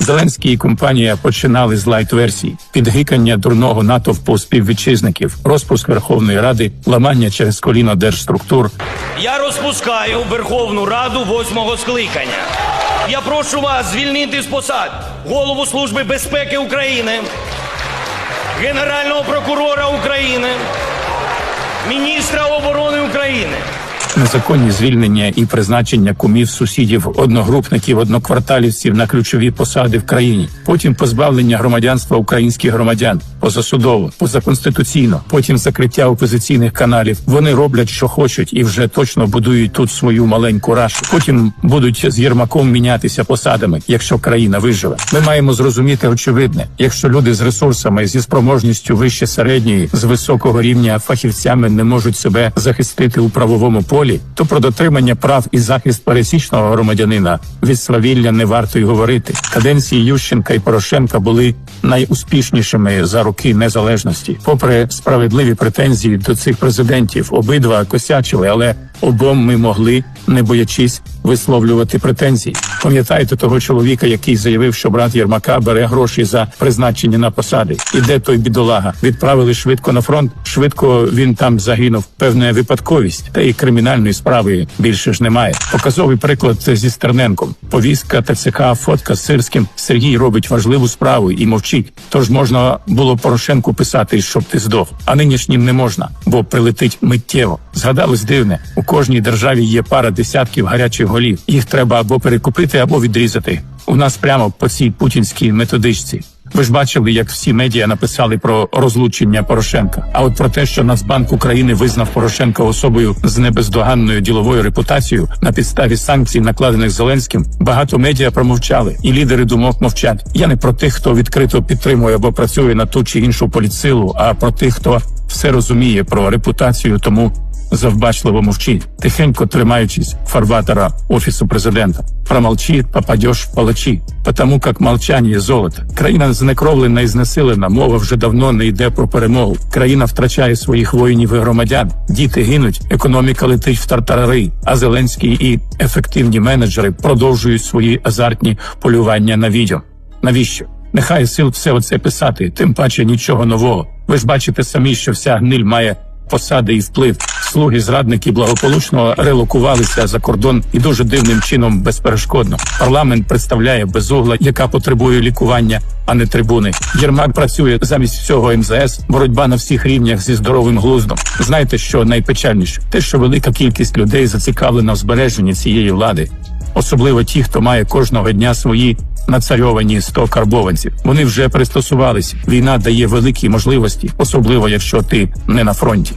Зеленський і компанія починали з лайт-версії, підгикання дурного натовпу співвітчизників, розпуск Верховної Ради, ламання через коліно держструктур, Я розпускаю Верховну Раду восьмого скликання. Я прошу вас звільнити з посад голову Служби безпеки України, Генерального прокурора України, міністра оборони України. Незаконні звільнення і призначення кумів, сусідів, одногрупників, однокварталівців на ключові посади в країні. Потім позбавлення громадянства українських громадян позасудово, позаконституційно. Потім закриття опозиційних каналів. Вони роблять, що хочуть, і вже точно будують тут свою маленьку рашу. Потім будуть з Єрмаком мінятися посадами, якщо країна виживе. Ми маємо зрозуміти очевидне, якщо люди з ресурсами, зі спроможністю вище середньої, з високого рівня фахівцями не можуть себе захистити у правовому полі, то про дотримання прав і захист пересічного громадянина від свавілля не варто й говорити. Каденції Ющенка і Порошенка були найуспішнішими за роки незалежності. Попри справедливі претензії до цих президентів, обидва косячили, але обом ми могли, не боячись, висловлювати претензії. Пам'ятаєте того чоловіка, який заявив, що брат Єрмака бере гроші за призначення на посади. І де той бідолага? Відправили швидко на фронт. Швидко він там загинув. Певна випадковість, та і кримінальної справи більше ж немає. Показовий приклад зі Стерненком. Повістка ТЦК, фотка з Сирським. Сергій робить важливу справу і мовчить. Тож можна було Порошенку писати, щоб ти здох, а нинішнім не можна, бо прилетить миттєво. Згадалось дивне, у кожній державі є пара десятків гарячих голів. Їх треба або перекупити, або відрізати. У нас прямо по цій путінській методичці. Ви ж бачили, як всі медіа написали про розлучення Порошенка. А от про те, що Нацбанк України визнав Порошенка особою з небездоганною діловою репутацією на підставі санкцій, накладених Зеленським, багато медіа промовчали, і лідери думок мовчать. Я не про тих, хто відкрито підтримує або працює на ту чи іншу політсилу, а про тих, хто все розуміє про репутацію, тому завбачливо мовчить, тихенько тримаючись фарватера офісу президента. Промолчи, попадешь в палачі, потому как молчание золото. Країна знекровлена і знесилена. Мова вже давно не йде про перемогу. Країна втрачає своїх воїнів і громадян. Діти гинуть, економіка летить в тартарари. А Зеленський і ефективні менеджери продовжують свої азартні полювання на відео. Навіщо? Нехай сил все оце писати, тим паче нічого нового. Ви ж бачите самі, що вся гниль має посади і вплив. Слуги зрадники благополучно релокувалися за кордон і дуже дивним чином безперешкодно. Парламент представляє безугла, яка потребує лікування, а не трибуни. Єрмак працює замість всього МЗС. Боротьба на всіх рівнях зі здоровим глуздом. Знаєте, що найпечальніше? Те, що велика кількість людей зацікавлена в збереженні цієї влади, особливо ті, хто має кожного дня свої нацарьовані 100 карбованців. Вони вже пристосувалися. Війна дає великі можливості, особливо якщо ти не на фронті.